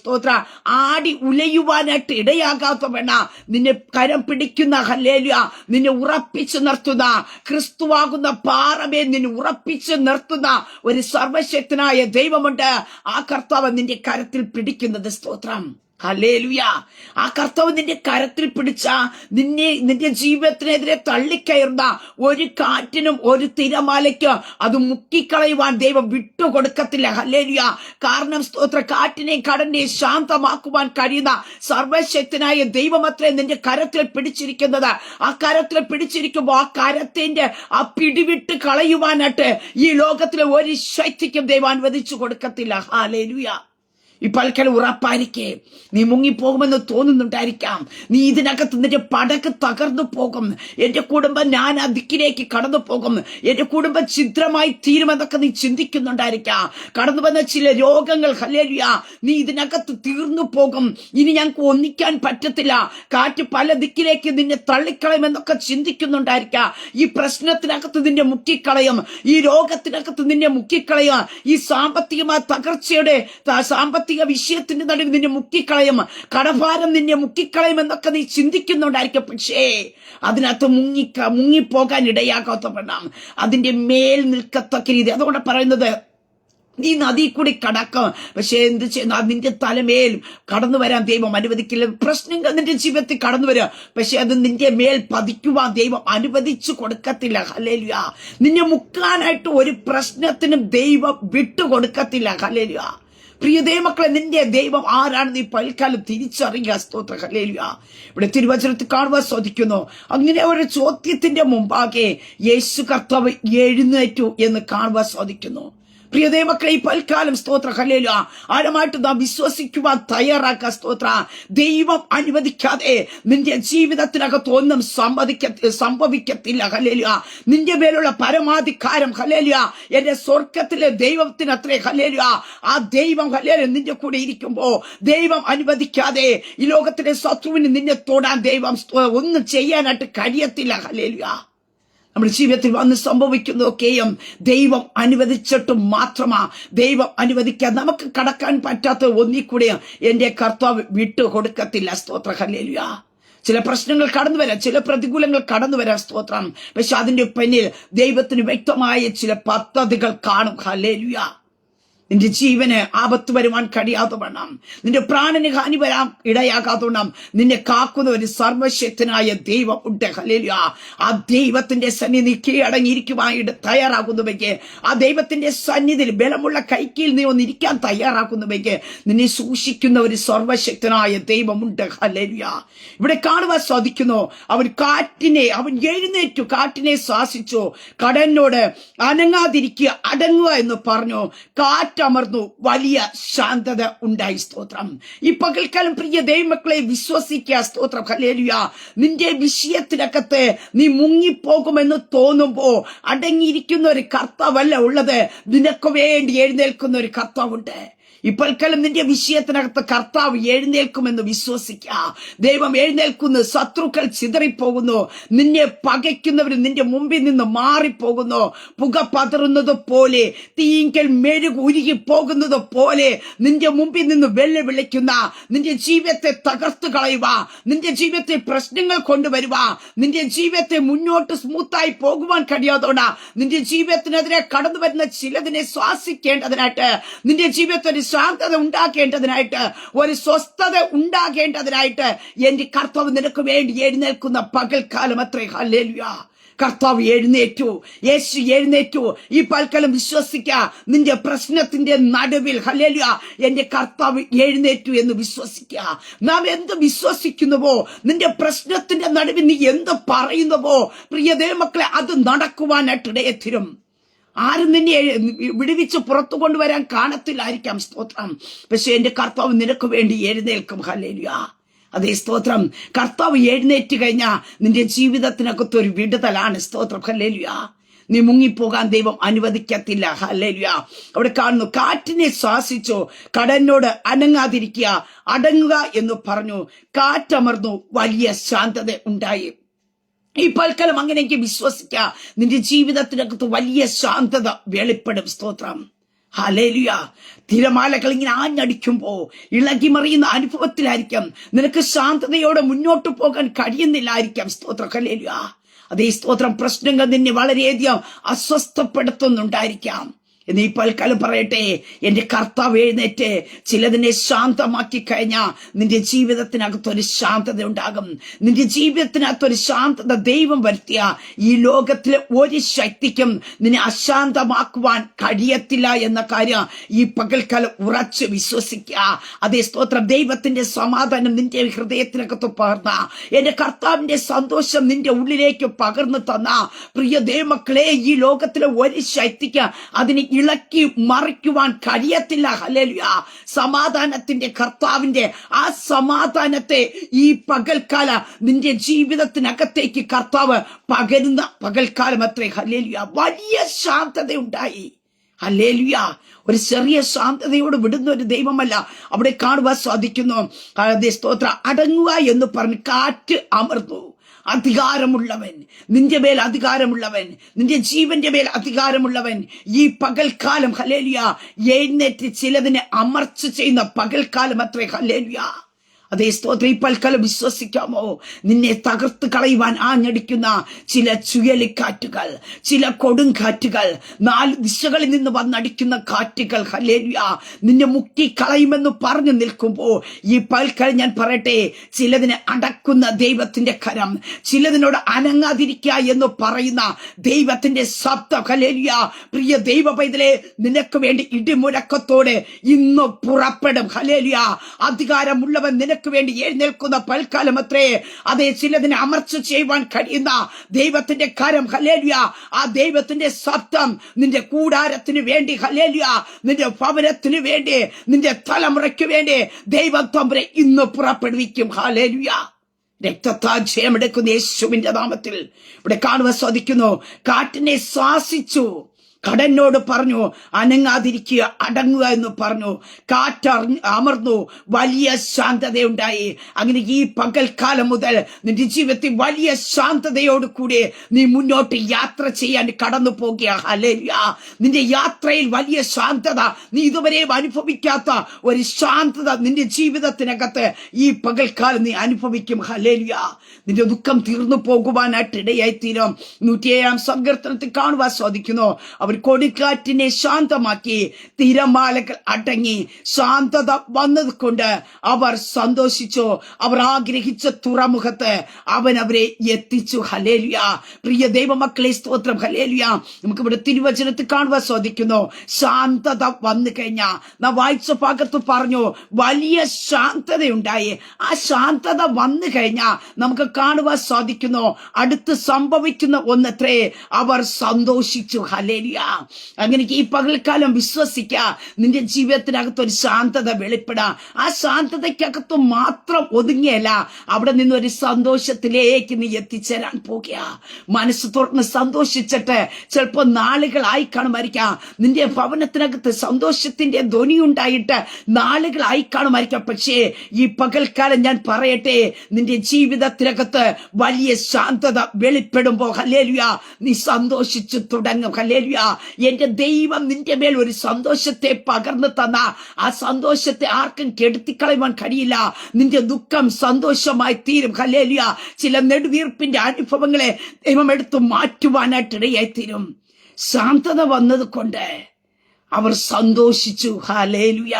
സ്തോത്ര ആടി ഉലയുവാനായിട്ട് ഇടയാകാത്ത വേണ നിന്നെ കരം പിടിക്കുന്ന ഹല്ലേലുയ നിന്നെ ഉറപ്പിച്ചു നിർത്തുന്ന ക്രിസ്തുവാകുന്ന പാറമേ നിന്നെ ഉറപ്പിച്ചു നിർത്തുന്ന ഒരു സർവശക്തനായ ദൈവമുണ്ട്. ആ കർത്താവ് നിന്റെ കരത്തിൽ പിടിക്കുന്നത് സ്തോത്രം. ഹല്ലേലുയ. ആ കർത്താവ് നിന്റെ കരത്തിൽ പിടിച്ച നിന്നെ നിന്റെ ജീവിതത്തിനെതിരെ തള്ളിക്കയറുന്ന ഒരു കാറ്റിനും ഒരു തിരമാലയ്ക്ക് അത് മുക്കിക്കളയുവാൻ ദൈവം വിട്ടുകൊടുക്കത്തില്ല. ഹലേലുയ കാരണം സ്തോത്ര കാറ്റിനെ കടനെ ശാന്തമാക്കുവാൻ കഴിയുന്ന സർവശക്തനായ ദൈവമത്രേ നിന്റെ കരത്തിൽ പിടിച്ചിരിക്കുന്നത്. ആ കരത്തിൽ പിടിച്ചിരിക്കുമ്പോൾ ആ കരത്തിന്റെ ആ പിടിവിട്ട് കളയുവാനായിട്ട് ഈ ലോകത്തിലെ ഒരു ശക്തിക്കും ദൈവം അനുവദിച്ചു കൊടുക്കത്തില്ല. ഹാലേലുയ ഈ പൽക്കൽ ഉറപ്പായിരിക്കേ. നീ മുങ്ങിപ്പോകുമെന്ന് തോന്നുന്നുണ്ടായിരിക്കാം. നീ ഇതിനകത്ത് നിന്റെ പടക്ക് തകർന്നു പോകും. എന്റെ കുടുംബം ഞാൻ ആ ദിക്കിലേക്ക് കടന്നു പോകും. എന്റെ കുടുംബം ഛിദ്രമായി തീരുമെന്നൊക്കെ നീ ചിന്തിക്കുന്നുണ്ടായിരിക്കാം. കടന്നു വന്ന ചില രോഗങ്ങൾ ഹലേരിയ നീ ഇതിനകത്ത് തീർന്നു പോകും. ഇനി ഞങ്ങൾക്ക് ഒന്നിക്കാൻ പറ്റത്തില്ല. കാറ്റ് പല ദിക്കിലേക്ക് നിന്നെ തള്ളിക്കളയുമെന്നൊക്കെ ചിന്തിക്കുന്നുണ്ടായിരിക്കാം. ഈ പ്രശ്നത്തിനകത്ത് നിന്നെ മുക്കിക്കളയും. ഈ രോഗത്തിനകത്ത് നിന്നെ മുക്കിക്കളയും. ഈ സാമ്പത്തികമായ തകർച്ചയുടെ ത- സാമ്പത്തിക വിഷയത്തിന്റെ നടുവിൽ നിന്നെ മുക്കിക്കളയും. കടഭാരം നിന്നെ മുക്കിക്കളയും എന്നൊക്കെ നീ ചിന്തിക്കുന്നുണ്ടായിരിക്കും പക്ഷേ അതിനകത്ത് മുങ്ങിക്ക മുങ്ങിപ്പോകാൻ ഇടയാകാത്തവണ്ണം അതിന്റെ മേൽ നിൽക്കത്തക്ക രീതി. അതുകൊണ്ട് പറയുന്നത് നീ നദി കൂടി കടക്കാം. പക്ഷെ എന്ത് ചെയ്യുന്ന നിന്റെ തലമേൽ കടന്നു വരാൻ ദൈവം അനുവദിക്കില്ല. പ്രശ്നങ്ങൾ നിന്റെ ജീവിതത്തിൽ കടന്നു വരിക പക്ഷെ അത് നിന്റെ മേൽ പതിക്കുവാൻ ദൈവം അനുവദിച്ചു കൊടുക്കത്തില്ല. ഹലേലുയ നിന്നെ മുക്കാനായിട്ട് ഒരു പ്രശ്നത്തിനും ദൈവം വിട്ടുകൊടുക്കത്തില്ല. ഹലേലുയ പ്രിയ ദൈവമക്കളെ നിന്റെ ദൈവം ആരാണെന്ന് ഈ പൽക്കാലം തിരിച്ചറിയുക? സ്തോത്ര ഹലേലുയ ഇവിടെ തിരുവചനത്തിൽ കാണുവാൻ സാധിക്കുന്നു. അങ്ങനെ ഒരു ചോദ്യത്തിന്റെ മുമ്പാകെ യേശു കർത്താവ് എഴുന്നേറ്റു എന്ന് കാണുവാൻ സാധിക്കുന്നു. പ്രിയതേ മക്കളെ പൽക്കാലം സ്തോത്ര ഹല്ലേല ആഴമായിട്ട് നാം വിശ്വസിക്കുവാൻ തയ്യാറാക്കുക സ്തോത്ര. ദൈവം അനുവദിക്കാതെ നിന്റെ ജീവിതത്തിനകത്ത് ഒന്നും സമ്മതിക്ക സംഭവിക്കത്തില്ല ഹല്ലേല നിന്റെ മേലുള്ള പരമാധികാരം ഹല്ലേല എന്റെ സ്വർഗത്തിലെ ദൈവത്തിന് അത്രേ ഹല്ലേല ആ ദൈവം ഹല്ലേല നിന്റെ കൂടെ ഇരിക്കുമ്പോ ദൈവം അനുവദിക്കാതെ ഈ ലോകത്തിലെ ശത്രുവിന് നിന്നെ തൊടാൻ ദൈവം ഒന്നും ചെയ്യാനായിട്ട് കഴിയത്തില്ല ഹല്ലേല നമ്മുടെ ജീവിതത്തിൽ വന്ന് സംഭവിക്കുന്നതൊക്കെയും ദൈവം അനുവദിച്ചിട്ട് മാത്രമാ. ദൈവം അനുവദിക്കാൻ നമുക്ക് കടക്കാൻ പറ്റാത്ത ഒന്നിൽ കൂടെ എന്റെ കർത്താവ് വിട്ടു കൊടുക്കത്തില്ല സ്തോത്ര. ഹല്ലേലൂയ. ചില പ്രശ്നങ്ങൾ കടന്നു വരാം. ചില പ്രതികൂലങ്ങൾ കടന്നു വരാം. സ്തോത്രം. പക്ഷെ അതിന്റെ പിന്നിൽ ദൈവത്തിന് വ്യക്തമായ ചില പദ്ധതികൾ കാണും. ഹല്ലേലൂയ. നിന്റെ ജീവന് ആപത്ത് വരുവാൻ കഴിയാതെ വണ്ണം നിന്റെ പ്രാണന് ഹാനി വരാൻ ഇടയാകാതെ വണ്ണം നിന്നെ കാക്കുന്ന ഒരു സർവശക്തനായ ദൈവം ഉണ്ട് ഹല്ലേലൂയ. ആ ദൈവത്തിന്റെ സന്നിധി കീഴടങ്ങിയിരിക്കുവാനായിട്ട് തയ്യാറാക്കുന്നവയ്ക്ക് ആ ദൈവത്തിന്റെ സന്നിധിയിൽ ബലമുള്ള കൈക്കീൽ നീ ഒന്നിരിക്കാൻ തയ്യാറാക്കുന്നവയ്ക്ക് നിന്നെ സൂക്ഷിക്കുന്ന ഒരു സർവശക്തനായ ദൈവമുണ്ട്. ഹല്ലേലൂയ. ഇവിടെ കാണുവാൻ സാധിക്കുന്നു അവൻ കാറ്റിനെ അവൻ എഴുന്നേറ്റു കാറ്റിനെ ശ്വാസിച്ചു കടലിനോട് അനങ്ങാതിരിക്കുക അടങ്ങുക എന്ന് പറഞ്ഞു. കാറ്റമർന്നു വലിയ ശാന്തത ഉണ്ടായി സ്തോത്രം. ഈ പകൽക്കാലം പ്രിയ ദൈവമക്കളെ വിശ്വസിക്കുക സ്തോത്രം. ഹല്ലേലൂയ. നിന്റെ വിഷയത്തിനകത്ത് നീ മുങ്ങിപ്പോകുമെന്ന് തോന്നുമ്പോ അടങ്ങിയിരിക്കുന്ന ഒരു കർത്താവല്ല ഉള്ളത്. നിനക്ക് വേണ്ടി എഴുന്നേൽക്കുന്ന ഒരു കർത്താവുണ്ട്. ഇപ്പോഴക്കാലം നിന്റെ വിഷയത്തിനകത്ത് കർത്താവ് എഴുന്നേൽക്കുമെന്ന് വിശ്വസിക്കുക ദൈവം എഴുന്നേൽക്കുന്നു ശത്രുക്കൾ ചിതറിപ്പോകുന്നു നിന്നെ പകയ്ക്കുന്നവർ നിന്റെ മുമ്പിൽ നിന്ന് മാറിപ്പോകുന്നു. പുക പതറുന്നത് പോലെ തീങ്കൽ മെഴുകു ഉരുകി പോകുന്നത് പോലെ നിന്റെ മുമ്പിൽ നിന്ന് വെള്ളി വിളിക്കുന്ന നിന്റെ ജീവിതത്തെ തകർത്തു കളയുക നിന്റെ ജീവിതത്തെ പ്രശ്നങ്ങൾ കൊണ്ടുവരുക നിന്റെ ജീവിതത്തെ മുന്നോട്ട് സ്മൂത്തായി പോകുവാൻ കഴിയാതോണ നിന്റെ ജീവിതത്തിനെതിരെ കടന്നു വരുന്ന ചിലതിനെ ശ്വാസിക്കേണ്ടതിനായിട്ട് നിന്റെ ജീവിതത്തിൽ ഒരു ശാന്തത ഉണ്ടാക്കേണ്ടതിനായിട്ട് ഒരു സ്വസ്ഥത ഉണ്ടാകേണ്ടതിനായിട്ട് എന്റെ കർത്താവ് നിനക്ക് വേണ്ടി എഴുന്നേൽക്കുന്ന പകൽക്കാലം അത്രേ. കർത്താവ് എഴുന്നേറ്റു. യേശു എഴുന്നേറ്റു. ഈ പൽക്കലം വിശ്വസിക്ക. നിന്റെ പ്രശ്നത്തിന്റെ നടുവിൽ ഹല്ലേലൂയ എന്റെ കർത്താവ് എഴുന്നേറ്റു എന്ന് വിശ്വസിക്ക. നാം എന്ത് വിശ്വസിക്കുന്നുവോ നിന്റെ പ്രശ്നത്തിന്റെ നടുവിൽ നീ എന്ത് പറയുന്നുവോ പ്രിയ മക്കളെ അത് നടക്കുവാനായിട്ട് ആരും നിന്നെ വിടുവിച്ച് പുറത്തു കൊണ്ടുവരാൻ കാണത്തില്ലായിരിക്കാം. സ്തോത്രം. പക്ഷെ എന്റെ കർത്താവ് നിനക്ക് വേണ്ടി എഴുന്നേൽക്കും. ഹല്ലേലൂയ. അതേ സ്തോത്രം. കർത്താവ് എഴുന്നേറ്റ് കഴിഞ്ഞാൽ നിന്റെ ജീവിതത്തിനകത്ത് ഒരു വിടുതലാണ്. സ്തോത്രം. ഹല്ലേലൂയ. നീ മുങ്ങിപ്പോകാൻ ദൈവം അനുവദിക്കത്തില്ല. ഹല്ലേലൂയ. അവിടെ കാണുന്നു കാറ്റിനെ ശ്വാസിച്ചു കടലിനോട് അനങ്ങാതിരിക്കുക അടങ്ങുക എന്ന് പറഞ്ഞു കാറ്റമർന്നു വലിയ ശാന്തത ഉണ്ടായി. ഈ പൽക്കലം അങ്ങനെ എനിക്ക് വിശ്വസിക്ക. നിന്റെ ജീവിതത്തിനകത്ത് വലിയ ശാന്തത വെളിപ്പെടും. സ്തോത്രം. ഹലേലുയ തിരമാലകൾ ഇങ്ങനെ ആഞ്ഞടിക്കുമ്പോ ഇളകി മറിയുന്ന അനുഭവത്തിലായിരിക്കാം. നിനക്ക് ശാന്തതയോടെ മുന്നോട്ട് പോകാൻ കഴിയുന്നില്ലായിരിക്കാം. സ്തോത്രം. ഹലേലുയ അതേ സ്തോത്രം. പ്രശ്നങ്ങൾ നിന്നെ വളരെയധികം അസ്വസ്ഥപ്പെടുത്തുന്നുണ്ടായിരിക്കാം. എന്ന് ഈ പൽക്കാലം പറയട്ടെ. എന്റെ കർത്താവ് എഴുന്നേറ്റ് ചിലതിനെ ശാന്തമാക്കി കഴിഞ്ഞാൽ നിന്റെ ജീവിതത്തിനകത്തൊരു ശാന്തത ഉണ്ടാകും. നിന്റെ ജീവിതത്തിനകത്തൊരു ശാന്തത ദൈവം വരുത്തിയ ഈ ലോകത്തിലെ ഒരു ശക്തിക്കും നിന്നെ അശാന്തമാക്കുവാൻ കഴിയത്തില്ല എന്ന കാര്യം ഈ പകൽക്കാലം ഉറച്ച് വിശ്വസിക്കുക. അതേ സ്തോത്രം ദൈവത്തിന്റെ സമാധാനം നിന്റെ ഹൃദയത്തിനകത്ത് പകർന്ന. എന്റെ കർത്താവിന്റെ സന്തോഷം നിന്റെ ഉള്ളിലേക്ക് പകർന്നു തന്ന. പ്രിയ ദേവമക്കളെ ഈ ലോകത്തിലെ ഒരു ശക്തിക്ക് അതിന് ഇളക്കി മറിക്കുവാൻ കഴിയത്തില്ല. ഹലലുയ സമാധാനത്തിന്റെ കർത്താവിന്റെ ആ സമാധാനത്തെ ഈ പകൽക്കാല നിന്റെ ജീവിതത്തിനകത്തേക്ക് കർത്താവ് പകരുന്ന പകൽക്കാലം അത്രേ ഹലേലുയ വലിയ ശാന്തതയുണ്ടായി. ഹല്ലേലുയ. ഒരു ചെറിയ ശാന്തതയോട് വിടുന്ന ഒരു ദൈവമല്ല അവിടെ കാണുവാൻ സാധിക്കുന്നു. സ്തോത്ര. അടങ്ങുക എന്ന് പറഞ്ഞ് കാറ്റ് അമർന്നു. അധികാരമുള്ളവൻ നിന്റെ മേൽ അധികാരമുള്ളവൻ നിന്റെ ജീവന്റെ മേൽ അധികാരമുള്ളവൻ ഈ പകൽക്കാലം ഹലേലിയ എഴുന്നേറ്റ് ചിലതിനെ അമർച്ച ചെയ്യുന്ന പകൽക്കാലം അത്രേ ഹലേലിയ അതേ സ്തോത്ര ഈ പൽക്കാലം വിശ്വസിക്കാമോ? നിന്നെ തകർത്ത് കളയുവാൻ ആഞ്ഞടിക്കുന്ന ചില ചുഴലിക്കാറ്റുകൾ ചില കൊടുങ്കാറ്റുകൾ നാല് ദിശകളിൽ നിന്ന് വന്നടിക്കുന്ന കാറ്റുകൾ. ഹലേലിയ നിന്നെ മുക്കി കളയുമെന്ന് പറഞ്ഞു നിൽക്കുമ്പോൾ ഈ പൽക്കാലം ഞാൻ പറയട്ടെ ചിലതിനെ അടക്കുന്ന ദൈവത്തിന്റെ കരം ചിലതിനോട് അനങ്ങാതിരിക്കുക എന്ന് പറയുന്ന ദൈവത്തിന്റെ ശബ്ദം. ഹലേലിയ പ്രിയ ദൈവ പൈതലെ നിനക്ക് വേണ്ടി ഇടിമുഴക്കത്തോടെ ഇന്ന് പുറപ്പെടും. ഹലേലിയ അധികാരമുള്ളവൻ നിനക്ക് വേണ്ടി എഴുന്നേൽക്കുന്ന പൽക്കാലം അത്രേ അതേ ചിലതിനെ അമർച്ച ചെയ്യുവാൻ കഴിയുന്ന ദൈവത്തിന്റെ കരം ഹലേലിയ ആ ദൈവത്തിന്റെ ശബ്ദം നിന്റെ കൂടാരത്തിന് വേണ്ടി ഹലേലിയ നിന്റെ ഭവനത്തിന് വേണ്ടി നിന്റെ തലമുറയ്ക്ക് വേണ്ടി ദൈവം തമ്പരെ ഇന്ന് പുറപ്പെടുവിക്കും. ഹലേലിയ രക്തത്താൽ ജയമെടുക്കുന്ന യേശുവിന്റെ നാമത്തിൽ ഇവിടെ കാണുവാൻ സാധിക്കുന്നു. കാറ്റിനെ ശ്വാസിച്ചു. കടലിനോട് പറഞ്ഞു അനങ്ങാതിരിക്കുക അടങ്ങുക എന്ന് പറഞ്ഞു. കാറ്ററിഞ്ഞ് അമർന്നു വലിയ ശാന്തതയുണ്ടായി. അങ്ങനെ ഈ പകൽക്കാലം മുതൽ നിന്റെ ജീവിതത്തിൽ വലിയ ശാന്തതയോട് കൂടി നീ മുന്നോട്ട് യാത്ര ചെയ്യാൻ കടന്നു പോകുക. ഹലേലിയ നിന്റെ യാത്രയിൽ വലിയ ശാന്തത നീ ഇതുവരെ അനുഭവിക്കാത്ത ഒരു ശാന്തത നിന്റെ ജീവിതത്തിനകത്ത് ഈ പകൽക്കാലം നീ അനുഭവിക്കും. ഹലേലിയ നിന്റെ ദുഃഖം തീർന്നു പോകുവാനായിട്ട് ഇടയായി തീരും നൂറ്റിയേഴാം സങ്കീർത്തനത്തിൽ കാണുവാൻ സാധിക്കുന്നു. അവർ കൊടുക്കാറ്റിനെ ശാന്തമാക്കി തിരമാലകൾ അടങ്ങി ശാന്തത വന്നത് കൊണ്ട് അവർ സന്തോഷിച്ചു. അവർ ആഗ്രഹിച്ച തുറമുഖത്ത് അവൻ അവരെ എത്തിച്ചു. ഹലേലിയ പ്രിയ ദൈവമക്കളെ സ്തോത്രം. ഹലേലിയ നമുക്ക് ഇവിടെ തിരുവചനത്തിൽ കാണുവാൻ സാധിക്കുന്നു. ശാന്തത വന്നു കഴിഞ്ഞ നാം വായിച്ച ഭാഗത്ത് പറഞ്ഞു വലിയ ശാന്തതയുണ്ടായി. ആ ശാന്തത വന്നു കഴിഞ്ഞാൽ നമുക്ക് കാണുവാൻ സാധിക്കുന്നു. അടുത്ത് സംഭവിക്കുന്ന ഒന്നത്രേ അവർ സന്തോഷിച്ചു. ഹലേലിയ അങ്ങനെ ഈ പകൽക്കാലം വിശ്വസിക്ക നിന്റെ ജീവിതത്തിനകത്ത് ഒരു ശാന്തത വെളിപ്പെടാ. ആ ശാന്തതയ്ക്കകത്ത് മാത്രം ഒതുങ്ങിയല്ല അവിടെ നിന്ന് ഒരു സന്തോഷത്തിലേക്ക് നീ എത്തിച്ചേരാൻ പോകുക. മനസ്സ് തുറന്ന് സന്തോഷിച്ചിട്ട് ചിലപ്പോൾ നാളുകളായി കാണുമായിരിക്കാം. നിന്റെ ഭവനത്തിനകത്ത് സന്തോഷത്തിന്റെ ധ്വനി ഉണ്ടായിട്ട് നാളുകളായി കാണുമായിരിക്കാം. പക്ഷേ ഈ പകൽക്കാലം ഞാൻ പറയട്ടെ നിന്റെ ജീവിതത്തിനകത്ത് വലിയ ശാന്തത വെളിപ്പെടുമ്പോ ഹലേലുയ നീ സന്തോഷിച്ചു തുടങ്ങും. ഹലേലുയ എന്റെ ദൈവം നിന്റെ മേൽ ഒരു സന്തോഷത്തെ പകർന്നു തന്ന. ആ സന്തോഷത്തെ ആർക്കും കെടുത്തിക്കളയുവാൻ കഴിയില്ല. നിന്റെ ദുഃഖം സന്തോഷമായി തീരും. ഹലേലിയ ചില നെടുവീർപ്പിന്റെ അനുഭവങ്ങളെ ദൈവം എടുത്തു മാറ്റുവാനായിട്ട് ഇടയായി തീരും ശാന്തത വന്നത് കൊണ്ട് അവർ സന്തോഷിച്ചു. ഹലേലുയ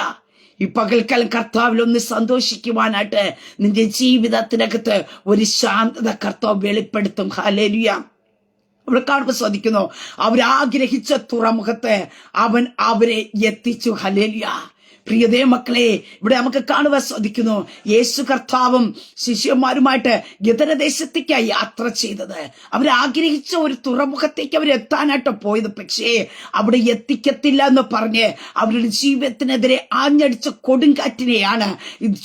ഈ പകൽക്കാലം കർത്താവിൽ ഒന്ന് സന്തോഷിക്കുവാനായിട്ട് നിന്റെ ജീവിതത്തിനകത്ത് ഒരു ശാന്തത കർത്താവ് വെളിപ്പെടുത്തും. ഹലേലുയ കാണുമ്പോൾ സാധിക്കുന്നു അവരാഗ്രഹിച്ച തുറമുഖത്ത് അവൻ അവരെ എത്തിച്ചു. ഹലേലിയ പ്രിയതേ മക്കളെ ഇവിടെ നമുക്ക് കാണുവാൻ സാധിക്കുന്നു യേശു കർത്താവും ശിഷ്യന്മാരുമായിട്ട് ഗതരദേശത്തേക്കാണ് യാത്ര ചെയ്തത്. അവർ ആഗ്രഹിച്ച ഒരു തുറമുഖത്തേക്ക് അവർ എത്താനായിട്ട് പോയത്. പക്ഷേ അവിടെ എത്തിക്കത്തില്ല എന്ന് പറഞ്ഞ് അവരുടെ ജീവിതത്തിനെതിരെ ആഞ്ഞടിച്ച കൊടുങ്കാറ്റിനെയാണ്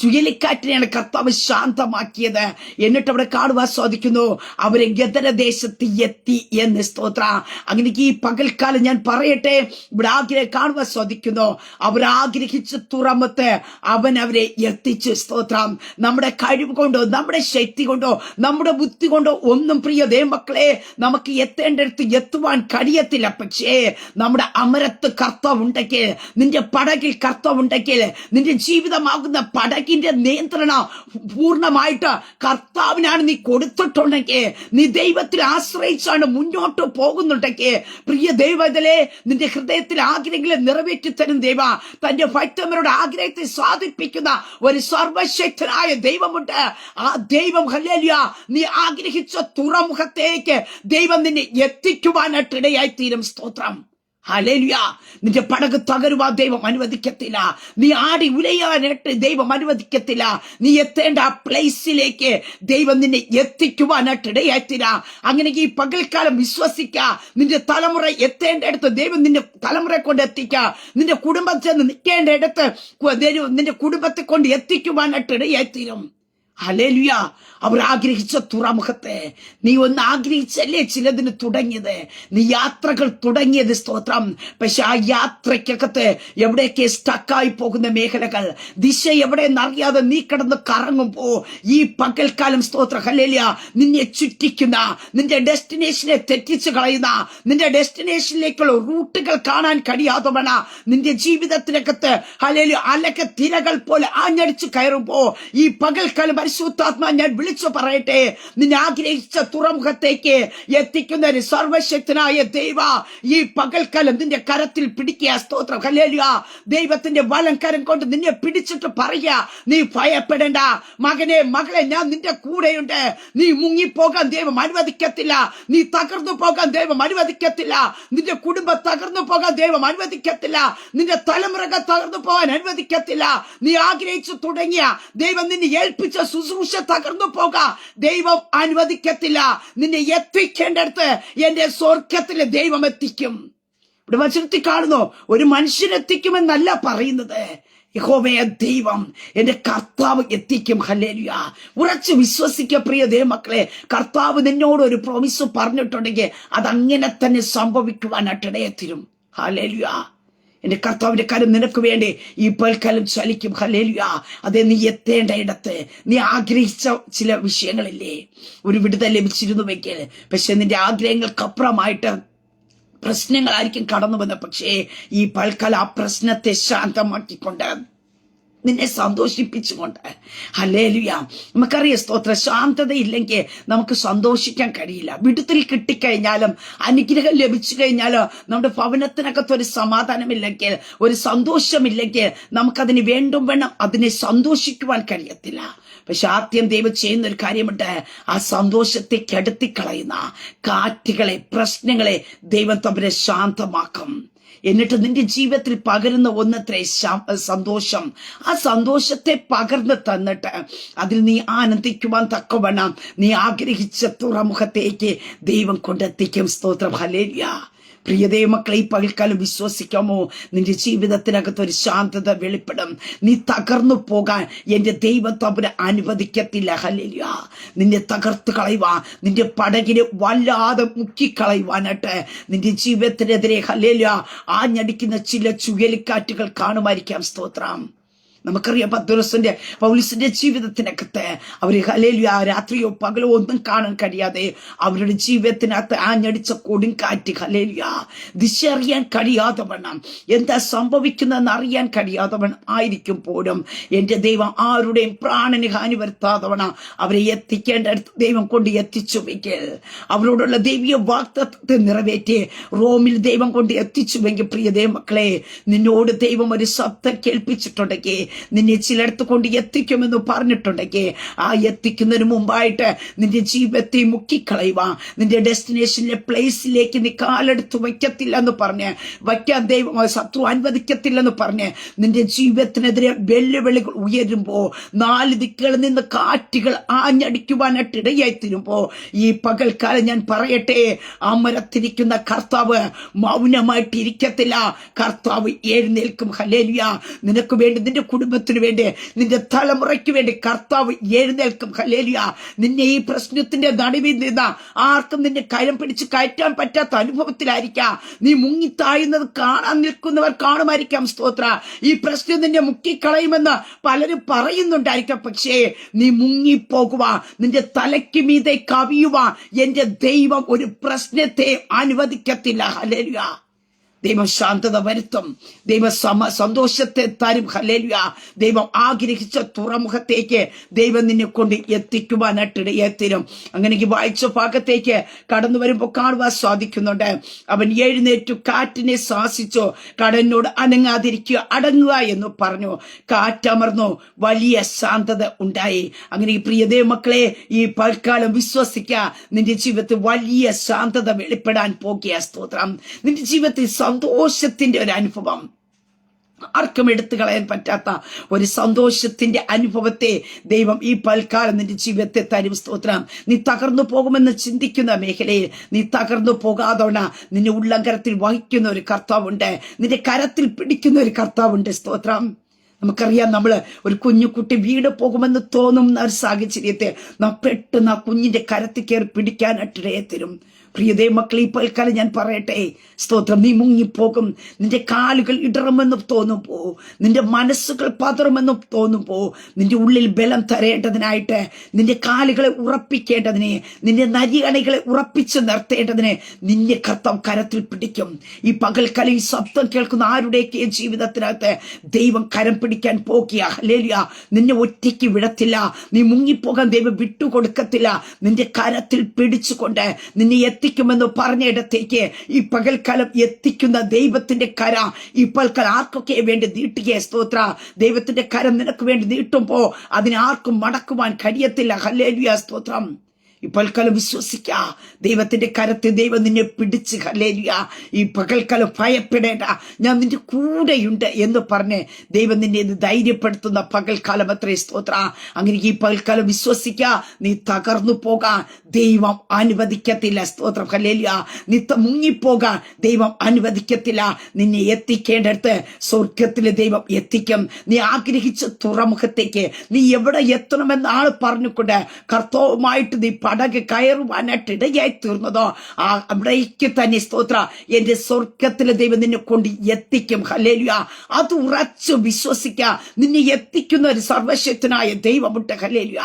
ചുഴലിക്കാറ്റിനെയാണ് കർത്താവ് ശാന്തമാക്കിയത്. എന്നിട്ട് അവിടെ കാണുവാൻ സാധിക്കുന്നു അവരെ ഗതരദേശത്ത് എത്തി എന്ന് സ്തോത്ര. അങ്ങനെ ഈ പകൽക്കാലം ഞാൻ പറയട്ടെ ഇവിടെ ആഗ്രഹം കാണുവാൻ സാധിക്കുന്നു. അവർ ആഗ്രഹിച്ച തുറമത്ത് അവൻ അവരെ എത്തിച്ചു സ്തോത്രം. നമ്മുടെ കഴിവ് കൊണ്ടോ നമ്മുടെ ശക്തി കൊണ്ടോ നമ്മുടെ ബുദ്ധി കൊണ്ടോ ഒന്നും പ്രിയ ദേമക്കളെ നമുക്ക് എത്തേണ്ടടുത്ത് എത്തുവാൻ കഴിയത്തില്ല. പക്ഷേ നമ്മുടെ അമരത്ത് കർത്തവുണ്ടെങ്കിൽ നിന്റെ പടകിൽ കർത്തവുണ്ടെങ്കിൽ നിന്റെ ജീവിതമാകുന്ന പടകിന്റെ നിയന്ത്രണം പൂർണമായിട്ട് കർത്താവിനാണ് നീ കൊടുത്തിട്ടുണ്ടെങ്കിൽ നീ ദൈവത്തിൽ ആശ്രയിച്ചാണ് മുന്നോട്ട് പോകുന്നുണ്ടെങ്കിൽ പ്രിയ ദൈവത്തിലെ നിന്റെ ഹൃദയത്തിൽ ആഗ്രഹങ്ങളെ നിറവേറ്റി തരും ദൈവ. തന്റെ ഭക്തന്മാരുടെ ആഗ്രഹത്തെ സാധിപ്പിക്കുന്ന ഒരു സർവശക്തനായ ദൈവമുണ്ട്. ആ ദൈവം ഹലേലിയ നീ ആഗ്രഹിച്ച തുറമുഖത്തേക്ക് ദൈവം നിന്നെ എത്തിക്കുവാനായിട്ട് ഇടയായി തീരും സ്തോത്രം. ഹല്ലേലൂയ. നിന്റെ പടക് തകരുവാൻ ദൈവം അനുവദിക്കത്തില്ല. നീ ആടി ഉലയാനായിട്ട് ദൈവം അനുവദിക്കത്തില്ല. നീ എത്തേണ്ട ആ പ്ലേസിലേക്ക് ദൈവം നിന്നെ എത്തിക്കുവാനായിട്ട് ഇടയായിട്ടില്ല. അങ്ങനെ ഈ പകൽക്കാലം വിശ്വസിക്ക. നിന്റെ തലമുറ എത്തേണ്ട ഇടത്ത് ദൈവം നിന്റെ തലമുറയെ കൊണ്ട് എത്തിക്ക. നിന്റെ കുടുംബത്തിൽ നിന്ന് നിൽക്കേണ്ട ഇടത്ത് ദൈവം നിന്റെ കുടുംബത്തെ കൊണ്ട് എത്തിക്കുവാനായിട്ട് ഇടയായിത്തീരും. ഹലേലുയ അവർ ആഗ്രഹിച്ച തുറമുഖത്തെ. നീ ഒന്ന് ആഗ്രഹിച്ചല്ലേ ചിലതിന് തുടങ്ങിയത്? നീ യാത്രകൾ തുടങ്ങിയത് സ്തോത്രം. പക്ഷെ ആ യാത്രയ്ക്കകത്ത് എവിടെയൊക്കെ സ്റ്റക്കായി പോകുന്ന മേഖലകൾ ദിശ എവിടെയെന്നറിയാതെ നീ കിടന്ന് കറങ്ങുമ്പോ ഈ പകൽക്കാലം സ്തോത്ര. ഹലേലിയ നിന്നെ ചുറ്റിക്കുന്ന നിന്റെ ഡെസ്റ്റിനേഷനെ തെറ്റിച്ചു കളയുന്ന നിന്റെ ഡെസ്റ്റിനേഷനിലേക്കുള്ള റൂട്ടുകൾ കാണാൻ കഴിയാതെ വേണ നിന്റെ ജീവിതത്തിനകത്ത് ഹലേലിയ അലക്ക തിരകൾ പോലെ ആഞ്ഞടിച്ച് കയറുമ്പോ ഈ പകൽക്കാലം പരിശുദ്ധാത്മാ ഞാൻ വിളിച്ചു പറയട്ടെ. നിന്നെ ആഗ്രഹിച്ച തുറമുഖത്തേക്ക് എത്തിക്കുന്ന ഒരു സർവശക്തനായ ദൈവ ഈ പകൽക്കാലം നിന്റെ കരത്തിൽ പിടിക്കുക സ്തോത്രം. കല്ലേലുക ദൈവത്തിന്റെ വലം കരം കൊണ്ട് നിന്നെ പിടിച്ചിട്ട് പറയുക നീ ഭയപ്പെടേണ്ട. മകനെ മകളെ ഞാൻ നിന്റെ കൂടെയുണ്ട്. നീ മുങ്ങിപ്പോകാൻ ദൈവം അനുവദിക്കത്തില്ല. നീ തകർന്നു പോകാൻ ദൈവം അനുവദിക്കത്തില്ല. നിന്റെ കുടുംബം തകർന്നു പോകാൻ ദൈവം അനുവദിക്കത്തില്ല. നിന്റെ തലമുറകൾ തകർന്നു പോകാൻ അനുവദിക്കത്തില്ല. നീ ആഗ്രഹിച്ചു തുടങ്ങിയ ദൈവം നിന്നെ ഏൽപ്പിച്ച ശുശ്രൂഷ തകർന്നു പോകാം. ദൈവം അനുവദിക്കത്തില്ല. നിന്നെ എത്തിക്കേണ്ടടുത്ത് എന്റെ സ്വർഗത്തിലെ ദൈവം എത്തിക്കും. ഇവിടെ വചനത്തിൽ കാണുന്നു ഒരു മനുഷ്യൻ എത്തിക്കുമെന്നല്ല പറയുന്നത്. യഹോവയ ദൈവം എന്റെ കർത്താവ് എത്തിക്കും. ഹല്ലേലുയ. ഉറച്ചു വിശ്വസിക്ക പ്രിയ ദൈവമക്കളെ. കർത്താവ് നിന്നോട് ഒരു പ്രോമിസ് പറഞ്ഞിട്ടുണ്ടെങ്കിൽ അതങ്ങനെ തന്നെ സംഭവിക്കുവാനായിട്ടിടയെത്തിരും. ഹല്ലേലുയ. എന്റെ കർത്താവിന്റെ കാര്യം നിനക്ക് വേണ്ടി ഈ പൽക്കാലം ചലിക്കും. ഹലേലുയ അതെ നീ എത്തേണ്ട ഇടത്ത്. നീ ആഗ്രഹിച്ച ചില വിഷയങ്ങളില്ലേ? ഒരു വിടുതൽ ലഭിച്ചിരുന്നുവെങ്കിൽ. പക്ഷെ നിന്റെ ആഗ്രഹങ്ങൾക്കപ്പുറമായിട്ട് പ്രശ്നങ്ങളായിരിക്കും കടന്നു വന്നത് പക്ഷേ ഈ പൽക്കാലം ആ പ്രശ്നത്തെ ശാന്തമാക്കിക്കൊണ്ട് നിന്നെ സന്തോഷിപ്പിച്ചുകൊണ്ട്. ഹലേലുയ നമുക്കറിയാം സ്തോത്ര. ശാന്തത ഇല്ലെങ്കിൽ നമുക്ക് സന്തോഷിക്കാൻ കഴിയില്ല. വിടുതൽ കിട്ടിക്കഴിഞ്ഞാലും അനുഗ്രഹം ലഭിച്ചു കഴിഞ്ഞാലോ നമ്മുടെ ഭവനത്തിനകത്ത് ഒരു സമാധാനമില്ലെങ്കിൽ ഒരു സന്തോഷമില്ലെങ്കിൽ നമുക്കതിന് വേണ്ടും വേണം അതിനെ സന്തോഷിക്കുവാൻ കഴിയത്തില്ല. പക്ഷെ ആദ്യം ദൈവം ചെയ്യുന്ന ഒരു കാര്യമുണ്ട്. ആ സന്തോഷത്തെ കെടുത്തിക്കളയുന്ന കാറ്റുകളെ പ്രശ്നങ്ങളെ ദൈവം തമ്മിലെ ശാന്തമാക്കും. എന്നിട്ട് നിന്റെ ജീവിതത്തിൽ പകരുന്ന ഒന്നത്രേ സന്തോഷം. ആ സന്തോഷത്തെ പകർന്ന് തന്നിട്ട് അതിൽ നീ ആനന്ദിക്കുവാൻ തക്കവണ്ണം നീ ആഗ്രഹിച്ച തുറമുഖത്തേക്ക് ദൈവം കൊണ്ടെത്തിക്കും. സ്തോത്രം. ഹലേലിയ പ്രിയ ദൈവമക്കളെ ഈ പകൽക്കാലം വിശ്വസിക്കാമോ? നിന്റെ ജീവിതത്തിനകത്ത് ഒരു ശാന്തത വെളിപ്പെടും. നീ തകർന്നു പോകാൻ എന്റെ ദൈവം തമ്പുര അനുവദിക്കത്തില്ല. ഹലില്ല നിന്നെ തകർത്ത് കളയുവാ. നിന്റെ പടകിനെ വല്ലാതെ മുക്കിക്കളയുവാനായിട്ട് നിന്റെ ജീവിതത്തിനെതിരെ ഹല്ലേലൂയ ആഞ്ഞടിക്കുന്ന ചില ചുഴലിക്കാറ്റുകൾ കാണുമായിരിക്കാം. സ്തോത്രം. നമുക്കറിയാം പത്രോസിന്റെ പൗലിസിന്റെ ജീവിതത്തിനകത്ത് അവർ ഹലേലിയ രാത്രിയോ പകലോ ഒന്നും കാണാൻ കഴിയാതെ അവരുടെ ജീവിതത്തിനകത്ത് ആഞ്ഞടിച്ച കൊടുങ്കാറ്റ് ഹലേലിയ ദിശ അറിയാൻ കഴിയാതെ വേണം എന്താ സംഭവിക്കുന്നതെന്ന് അറിയാൻ കഴിയാതെ വേണം ആയിരിക്കും പോലും. എന്റെ ദൈവം ആരുടെയും പ്രാണന് ഹാനി വരുത്താതെ വേണം അവരെ എത്തിക്കേണ്ട ദൈവം കൊണ്ട് എത്തിച്ചു വെക്കൽ അവരോടുള്ള ദൈവീയ വാക്തത്വത്തെ നിറവേറ്റി റോമിൽ ദൈവം കൊണ്ട് എത്തിച്ചുവെങ്കിൽ പ്രിയ ദൈവമക്കളെ. നിന്നോട് ദൈവം ഒരു ശബ്ദം കേൾപ്പിച്ചിട്ടുണ്ടെങ്കിൽ നിന്നെ ചിലടത്ത് കൊണ്ട് എത്തിക്കുമെന്ന് പറഞ്ഞിട്ടുണ്ടെങ്കിൽ ആ എത്തിക്കുന്നതിന് മുമ്പായിട്ട് നിന്റെ ജീവിതത്തെ മുക്കിക്കളയുക. നിന്റെ ഡെസ്റ്റിനേഷനിലെ പ്ലേസിലേക്ക് നീ കാലെടുത്ത് വയ്ക്കത്തില്ല എന്ന് പറഞ്ഞ് വയ്ക്കാൻ ദൈവം ശത്രു അനുവദിക്കത്തില്ലെന്ന് പറഞ്ഞ് നിന്റെ ജീവിതത്തിനെതിരെ വെല്ലുവിളികൾ ഉയരുമ്പോൾ നാല് ദിക്കുകളിൽ നിന്ന് കാറ്റുകൾ ആഞ്ഞടിക്കുവാനായിട്ട് ഇടയായി തീരുമ്പോ ഈ പകൽക്കാലം ഞാൻ പറയട്ടെ അമരത്തിരിക്കുന്ന കർത്താവ് മൗനമായിട്ട് ഇരിക്കത്തില്ല കർത്താവ് എഴുന്നേൽക്കും. ഹലേലിയ നിനക്ക് വേണ്ടി നിന്റെ കുടുംബത്തിന് വേണ്ടി നിന്റെ തലമുറയ്ക്ക് വേണ്ടി കർത്താവ് എഴുന്നേൽക്കും. ഹലേലിയ നിന്നെ ഈ പ്രശ്നത്തിന്റെ നടുവിൽ നിന്ന ആർക്കും നിന്നെ കരം പിടിച്ച് കയറ്റാൻ പറ്റാത്ത അനുഭവത്തിലായിരിക്കാം. നീ മുങ്ങി താഴുന്നത് കാണാൻ നിൽക്കുന്നവർ കാണുമായിരിക്കാം. സ്തോത്ര. ഈ പ്രശ്നം നിന്നെ മുക്കിക്കളയുമെന്ന് പലരും പറയുന്നുണ്ടായിരിക്കാം. പക്ഷേ നീ മുങ്ങിപ്പോകുക നിന്റെ തലയ്ക്ക് മീതെ കവിയുക എന്റെ ദൈവം ഒരു പ്രശ്നത്തെ അനുവദിക്കത്തില്ല. ഹലേലിയ ദൈവം ശാന്തത വരുത്തും. ദൈവം സമ സന്തോഷത്തെ തരും. ഹലേലുയ ദൈവം ആഗ്രഹിച്ച തുറമുഖത്തേക്ക് ദൈവം നിന്നെ കൊണ്ട് എത്തിക്കുവാനായിട്ട് ഇടയെത്തിരും അങ്ങനെ ഈ വായിച്ച ഭാഗത്തേക്ക് കടന്നു വരുമ്പോൾ കാണുവാൻ സാധിക്കുന്നുണ്ട്. അവൻ എഴുന്നേറ്റു കാറ്റിനെ ശ്വാസിച്ചു കടലിനോട് അനങ്ങാതിരിക്കുക അടങ്ങുക എന്ന് പറഞ്ഞു. കാറ്റമർന്നു വലിയ ശാന്തത ഉണ്ടായി. അങ്ങനെ ഈ പ്രിയ മക്കളെ ഈ പൽക്കാലം വിശ്വസിക്കുക നിന്റെ ജീവിതത്തിൽ വലിയ ശാന്തത വെളിപ്പെടാൻ പോകിയ സ്തോത്രം. നിന്റെ ജീവിതത്തിൽ സന്തോഷത്തിന്റെ ഒരു അനുഭവം. ആർക്കും എടുത്തു കളയാൻ പറ്റാത്ത ഒരു സന്തോഷത്തിന്റെ അനുഭവത്തെ ദൈവം ഈ പൽക്കാലം നിന്റെ ജീവിതത്തെ തരും. സ്തോത്രം. നീ തകർന്നു പോകുമെന്ന് ചിന്തിക്കുന്ന മേഖലയിൽ നീ തകർന്നു പോകാതോണ നിന്നെ ഉള്ളങ്കരത്തിൽ വഹിക്കുന്ന ഒരു കർത്താവുണ്ട്. നിന്റെ കരത്തിൽ പിടിക്കുന്ന ഒരു കർത്താവുണ്ട്. സ്തോത്രം. നമുക്കറിയാം നമ്മൾ ഒരു കുഞ്ഞു കുട്ടി വീട് പോകുമെന്ന് തോന്നുന്ന ഒരു സാഹചര്യത്തെ നാം പെട്ടെന്ന് ആ കുഞ്ഞിന്റെ കരത്തിൽ കയറി പിടിക്കാനായിട്ടിടയെ തരും. പ്രിയതേ മക്കളെ ഈ പൽക്കാലം ഞാൻ പറയട്ടെ. സ്തോത്രം നീ മുങ്ങിപ്പോകും. നിന്റെ കാലുകൾ ഇടറുമെന്ന് തോന്നുമ്പോ നിന്റെ മനസ്സുകൾ പതറുമെന്ന് തോന്നുമ്പോ നിന്റെ ഉള്ളിൽ ബലം തരേണ്ടതിനായിട്ട് നിന്റെ കാലുകളെ ഉറപ്പിക്കേണ്ടതിന് നിന്റെ നരിയണകളെ ഉറപ്പിച്ച് നിർത്തേണ്ടതിന് നിന്നെ കർത്തം കരത്തിൽ പിടിക്കും. ഈ പകൽക്കാലം ഈ ശബ്ദം കേൾക്കുന്ന ആരുടെയൊക്കെ ജീവിതത്തിനകത്ത് ദൈവം കരം പിടിക്കാൻ പോകിയ ഹലേലിയ നിന്നെ ഒറ്റയ്ക്ക് വിടത്തില്ല. നീ മുങ്ങിപ്പോകാൻ ദൈവം വിട്ടുകൊടുക്കത്തില്ല. നിന്റെ കരത്തിൽ പിടിച്ചുകൊണ്ട് നിന്നെ എത്തിക്കുമെന്ന് പറഞ്ഞിടത്തേക്ക് ഈ പകൽക്കാലം എത്തിക്കുന്ന ദൈവത്തിന്റെ കര ഈ പൽക്കാലം ആർക്കൊക്കെ വേണ്ടി നീട്ടുക സ്തോത്ര? ദൈവത്തിന്റെ കരം നിനക്ക് വേണ്ടി നീട്ടുമ്പോ അതിനാർക്കും മടക്കുവാൻ കഴിയത്തില്ല. ഹല്ലേലിയ സ്തോത്രം. ഈ പൽക്കാലം വിശ്വസിക്ക. ദൈവത്തിന്റെ കരത്തെ ദൈവം നിന്നെ പിടിച്ച്. ഹല്ലേലിയ. ഈ പകൽക്കാലം ഭയപ്പെടേണ്ട. ഞാൻ നിന്റെ കൂടെയുണ്ട് എന്ന് പറഞ്ഞ് ദൈവം നിന്നെ ഇത് ധൈര്യപ്പെടുത്തുന്ന പകൽക്കാലം അത്രേ സ്തോത്ര. അങ്ങനെ ഈ പകൽക്കാലം വിശ്വസിക്ക. നീ തകർന്നു പോകാൻ ദൈവം അനുവദിക്കത്തില്ല. സ്തോത്രം. കലേലിയ നീ ത- മുങ്ങിപ്പോകാൻ ദൈവം അനുവദിക്കത്തില്ല. നിന്നെ എത്തിക്കേണ്ടടുത്ത് സ്വർഗത്തിലെ ദൈവം എത്തിക്കും. നീ ആഗ്രഹിച്ച തുറമുഖത്തേക്ക് നീ എവിടെ എത്തണമെന്ന് ആൾ പറഞ്ഞുകൊണ്ട് കർത്തവുമായിട്ട് നീ പടക് കയറുവാനായിട്ട് ഇടയായി തീർന്നതോ? ആ അവിടേക്ക് തന്നെ സ്തോത്ര. എന്റെ സ്വർഗത്തിലെ ദൈവം നിന്നെ കൊണ്ട് എത്തിക്കും. ഹലേലുയ അത് ഉറച്ചു വിശ്വസിക്ക. നിന്നെ എത്തിക്കുന്ന ഒരു സർവശക്തനായ ദൈവമുട്ട് ഹലേലുയ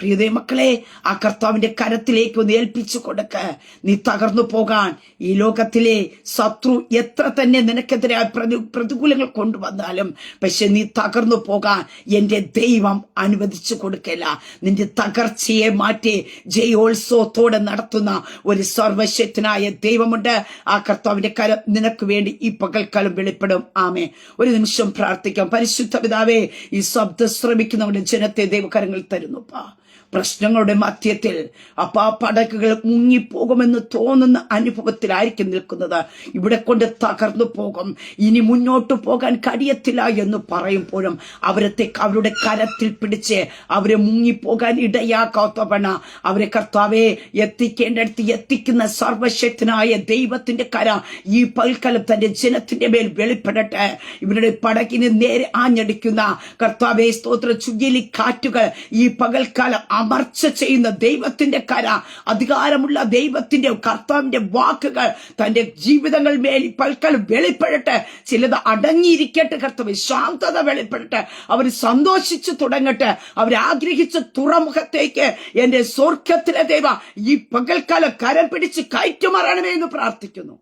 പ്രിയതേ മക്കളെ ആ കർത്താവിന്റെ കരത്തിലേക്ക് ഒന്ന് ഏൽപ്പിച്ചു കൊടുക്ക. നീ തകർന്നു പോകാൻ ഈ ലോകത്തിലെ ശത്രു എത്ര തന്നെ നിനക്കെതിരെ പ്രതി പ്രതികൂലങ്ങൾ കൊണ്ടുവന്നാലും പക്ഷെ നീ തകർന്നു പോകാൻ എന്റെ ദൈവം അനുവദിച്ചു കൊടുക്കില്ല നിന്റെ തകർച്ചയെ മാറ്റി ജയോത്സവത്തോടെ നടത്തുന്ന ഒരു സർവശക്തനായ ദൈവമുണ്ട്. ആ കർത്താവിന്റെ കരം നിനക്ക് വേണ്ടി ഈ പകൽക്കാലം വെളിപ്പെടും. ആമേ ഒരു നിമിഷം പ്രാർത്ഥിക്കാം. പരിശുദ്ധ പിതാവേ ഈ ശബ്ദം ശ്രമിക്കുന്നവരുടെ ജനത്തെ ദൈവകരങ്ങൾ തരുന്നുപ്പാ പ്രശ്നങ്ങളുടെ മധ്യത്തിൽ അപ്പാ പടക്കുകൾ മുങ്ങിപ്പോകുമെന്ന് തോന്നുന്ന അനുഭവത്തിലായിരിക്കും നിൽക്കുന്നത്. ഇവിടെ കൊണ്ട് തകർന്നു പോകും. ഇനി മുന്നോട്ട് പോകാൻ കഴിയത്തില്ല എന്ന് പറയുമ്പോഴും അവരത്തെ അവരുടെ കരത്തിൽ പിടിച്ച് അവരെ മുങ്ങിപ്പോകാൻ ഇടയാക്കാത്തവണ അവരെ കർത്താവെ എത്തിക്കേണ്ടടുത്ത് എത്തിക്കുന്ന സർവശക്തനായ ദൈവത്തിന്റെ കര ഈ പൽക്കാലം തന്റെ ജനത്തിന്റെ മേൽ വെളിപ്പെടട്ടെ. ഇവരുടെ പടക്കിന് നേരെ ആഞ്ഞടിക്കുന്ന കർത്താവെ സ്തോത്ര ചുഴലിക്കാറ്റുകൾ ഈ പകൽക്കാലം അമർച്ച ചെയ്യുന്ന ദൈവത്തിന്റെ കര അധികാരമുള്ള ദൈവത്തിന്റെ കർത്താവിന്റെ വാക്കുകൾ തന്റെ ജീവിതങ്ങൾ മേൽ ഈ പൽക്കാലം വെളിപ്പെടട്ടെ. ചിലത് അടങ്ങിയിരിക്കട്ടെ കർത്താവ് ശാന്തത വെളിപ്പെടട്ടെ. അവർ സന്തോഷിച്ചു തുടങ്ങട്ടെ. അവർ ആഗ്രഹിച്ച തുറമുഖത്തേക്ക് എന്റെ സ്വർഗത്തിലെ ദൈവ ഈ പകൽക്കാലം കരം പിടിച്ച് കയറ്റുമാറണമേ എന്ന് പ്രാർത്ഥിക്കുന്നു.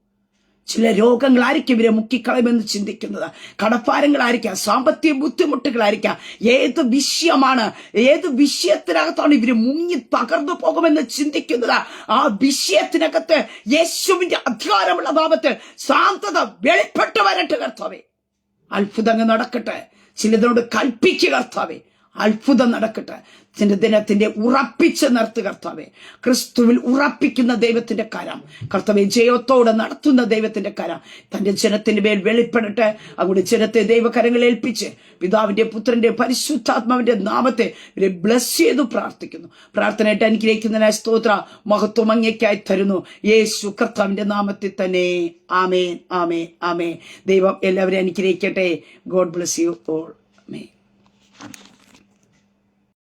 ചില രോഗങ്ങളായിരിക്കും ഇവരെ മുക്കിക്കളയുമെന്ന് ചിന്തിക്കുന്നത്. കടപ്പാരങ്ങളായിരിക്കാം സാമ്പത്തിക ബുദ്ധിമുട്ടുകളായിരിക്കാം. ഏത് വിഷയമാണ് ഏത് വിഷയത്തിനകത്താണ് ഇവർ മുങ്ങി തകർന്നു പോകുമെന്ന് ചിന്തിക്കുന്നത്? ആ വിഷയത്തിനകത്ത് യേശുവിന്റെ അധികാരമുള്ള ഭാവത്ത് ശാന്തത വെളിപ്പെട്ട് വരട്ടെ കർത്താവേ. അത്ഭുതങ്ങൾ നടക്കട്ടെ. ചിലതിനോട് കൽപ്പിക്കുക കർത്താവേ. അത്ഭുതം നടക്കട്ടെ. ദിനത്തിന്റെ ഉറപ്പിച്ച് നിർത്തു കർത്താവെ. ക്രിസ്തുവിൽ ഉറപ്പിക്കുന്ന ദൈവത്തിന്റെ കരം. കർത്താവെ ജയത്തോടെ നടത്തുന്ന ദൈവത്തിന്റെ കരം. തന്റെ ജനത്തിന്റെ മേൽ വെളിപ്പെടട്ടെ. അവിടെ ജനത്തെ ദൈവകരങ്ങൾ ഏൽപ്പിച്ച് പിതാവിന്റെ പുത്രന്റെ പരിശുദ്ധാത്മാവിന്റെ നാമത്തെ ഇവരെ ബ്ലസ് ചെയ്തു പ്രാർത്ഥിക്കുന്നു. പ്രാർത്ഥനയായിട്ട് അനുഗ്രഹിക്കുന്നതിനായി സ്തോത്ര. മഹത്വം അങ്ങേക്കായി തരുന്നു. യേശു കർത്താവിന്റെ നാമത്തിൽ തന്നെ. ആമേൻ ആമേൻ ആമേൻ. ദൈവം എല്ലാവരെയും അനുഗ്രഹിക്കട്ടെ. God bless you all